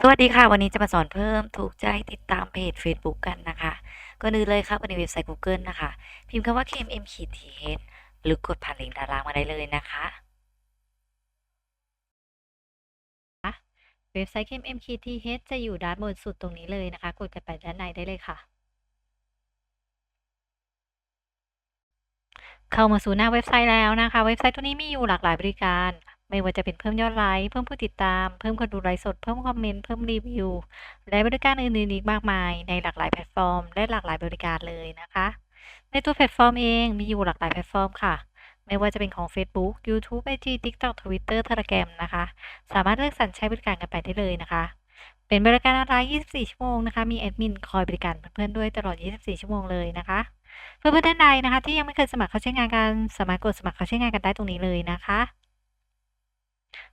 สวัสดีค่ะ วันนี้จะมาสอนเพิ่มถูกใจติดตามเพจ Facebook กันนะคะก่อนอื่เลยครับไปในเว็บไซต์ Google นะคะ พิมพ์คำว่า KMM-TH หรือกดผ่านลิงก์ด้านล่างมาได้เลยนะคะ เว็บไซต์ KMM-TH จะอยู่ด้านบนสุดตรงนี้เลยนะคะ กดกันไปด้านในได้เลยค่ะ เข้ามาสู่หน้าเว็บไซต์แล้วนะคะ เว็บไซต์ตัวนี้มีอยู่หลากหลายบริการ ไม่ว่าจะเป็นเพิ่มยอดไลค์เพิ่มผู้ติดตาม เพิ่มคนดูไลฟ์สด เพิ่มคอมเมนต์เพิ่มรีวิว และบริการอื่นๆอีกมากมาย ในหลากหลายแพลตฟอร์ม และหลากหลายบริการเลยนะคะ ในตัวแพลตฟอร์มเองมีอยู่หลากหลายแพลตฟอร์มค่ะไม่ว่าจะเป็นของ Facebook YouTube IG TikTok Twitter Telegram นะคะ สามารถเลือกสรรใช้บริการกันไปได้เลยนะคะ เป็นบริการออนไลน์ 24 ชั่วโมงนะคะ มีแอดมินคอยบริการเพื่อนๆด้วยตลอด 24 ชั่วโมงเลยนะคะ เพื่อนๆท่านใดนะคะ ที่ยังไม่เคยสมัครเข้าใช้งานกัน สามารถกดสมัครเข้าใช้งานกันได้ตรงนี้เลยนะคะ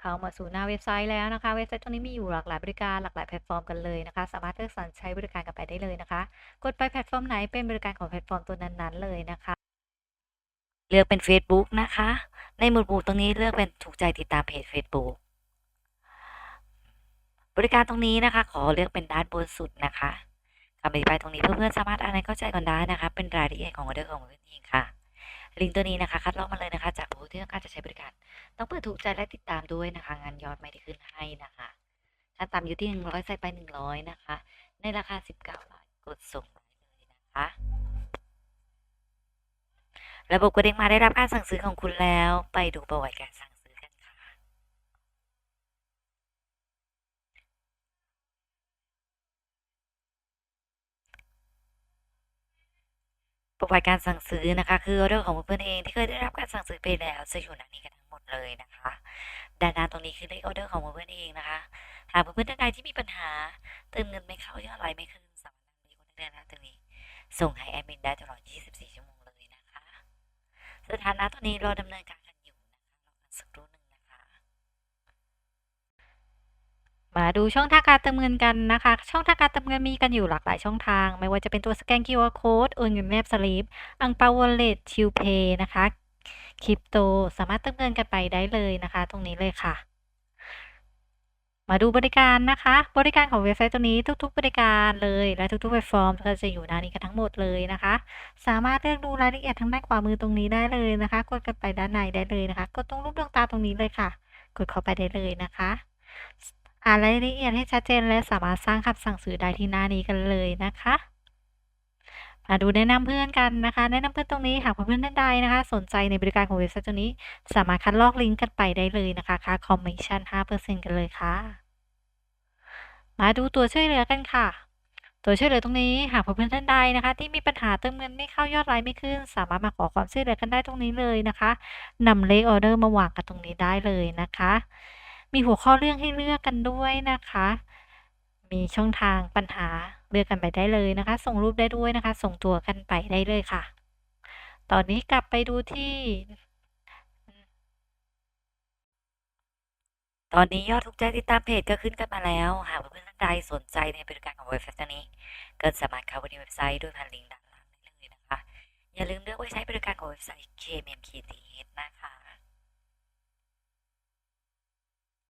เข้ามาสู่หน้าเว็บไซต์แล้วนะคะ เว็บไซต์ตรงนี้มีอยู่หลากหลายบริการหลากหลายแพลตฟอร์มกันเลยนะคะ สามารถเลือกสรรใช้บริการกันไปได้เลยนะคะ กดไปแพลตฟอร์มไหนเป็นบริการของแพลตฟอร์มตัวนั้นๆเลยนะคะ เลือกเป็น Facebook นะคะ ในหมวดหมู่ตรงนี้เลือกเป็นถูกใจติดตามเพจ Facebook บริการตรงนี้นะคะ ขอเลือกเป็นด้านบนสุดนะคะคำอธิบายตรงนี้เพื่อนๆสามารถอ่านให้เข้าใจก่อนได้นะคะ เป็นรายละเอียดของออเดอร์ของเพื่อนเองค่ะลิงก์ตัวนี้นะคะ คัดลอกมาเลยนะคะ จากผู้ที่ต้องการจะใช้บริการ ถูกใจและติดตามด้วยนะคะ งานยอดไม่ได้ขึ้นให้นะคะขั้นต่ำอยู่ที่ 100ใส่ไป 100 นะคะ ในราคา 19บาทกดส่งได้เลยนะคะ ระบบกดเด้งมาได้รับการสั่งซื้อของคุณแล้วไปดูประวัติการสั่งซื้อกันค่ะ ประวัติการสั่งซื้อนะคะ คือออเดอร์ของเพื่อนเองที่เคยได้รับการสั่งซื้อไปแล้วจะอยู่หน้านี้กัน เลยนะคะด้านหน้าตรงนี้คือเลขออเดอร์ของเพื่อนเองนะคะ หากเพื่อนๆท่านใดที่มีปัญหาเติมเงินไม่เข้ายอดไลน์ไม่ขึ้นสามารถนำเลขออเดอนะตรงนี้ ส่งให้แอดมินได้ตลอด 24 ชั่วโมงเลยนะคะ สถานะตอนนี้เราดำเนินการกันอยู่นะคะรอกันสักครู่หนึ่งนะคะ มาดูช่องทางการเติมเงินกันนะคะ ช่องทางการเติมเงินมีกันอยู่หลากหลายช่องทาง ไม่ว่าจะเป็นตัวสแกน QR Code โอนเงินแนบสลิปอังเปาวอลเล็ตชิวเพย์นะคะ คริปโตสามารถเติมเงินกันไปได้เลยนะคะ ตรงนี้เลยค่ะ มาดูบริการนะคะ บริการของเว็บไซต์ตัวนี้ทุก ๆ บริการเลยและทุกๆแพลตฟอร์มก็จะอยู่หน้านี้กันทั้งหมดเลยนะคะ สามารถเลือกดูรายละเอียดทางด้านขวามือตรงนี้ได้เลยนะคะ กดกันไปด้านในได้เลยนะคะ กดตรงรูปดวงตาตรงนี้เลยค่ะ กดเข้าไปได้เลยนะคะอ่านรายละเอียดให้ชัดเจนและสามารถสร้างคำสั่งซื้อได้ที่หน้านี้กันเลยนะคะ ดูแนะนำเพื่อนกันนะคะ แนะนำเพื่อนตรงนี้หากเพื่อนท่านใดนะคะ สนใจในบริการของเว็บไซต์ตัวนี้ สามารถคัดลอกลิงก์กันไปได้เลยนะคะค่าคอมมิชชั่น5%กันเลยค่ะ มาดูตัวช่วยเหลือกันค่ะตัวช่วยเหลือตรงนี้หากเพื่อนท่านใดนะคะ ที่มีปัญหาเติมเงินไม่เข้ายอดไลน์ไม่ขึ้น สามารถมาขอความช่วยเหลือกันได้ตรงนี้เลยนะคะนำเลขออเดอร์มาวางกันตรงนี้ได้เลยนะคะ มีหัวข้อเรื่องให้เลือกกันด้วยนะคะ มีช่องทางปัญหา เลือกกันไปได้เลยนะคะ ส่งรูปได้ด้วยนะคะ ส่งตัวกันไปได้เลยค่ะ ตอนนี้กลับไปดูที่ ตอนนี้ยอดถูกใจติดตามเพจก็ขึ้นกันมาแล้ว หากเพื่อนๆท่านใดสนใจในบริการของเว็บไซต์นี้ ก็สามารถเข้าไปที่เว็บไซต์ด้วยผ่านลิงก์ด้านล่างได้เลยนะคะ อย่าลืมเลือกไว้ใช้บริการของเว็บไซต์ KMMKTH นะคะ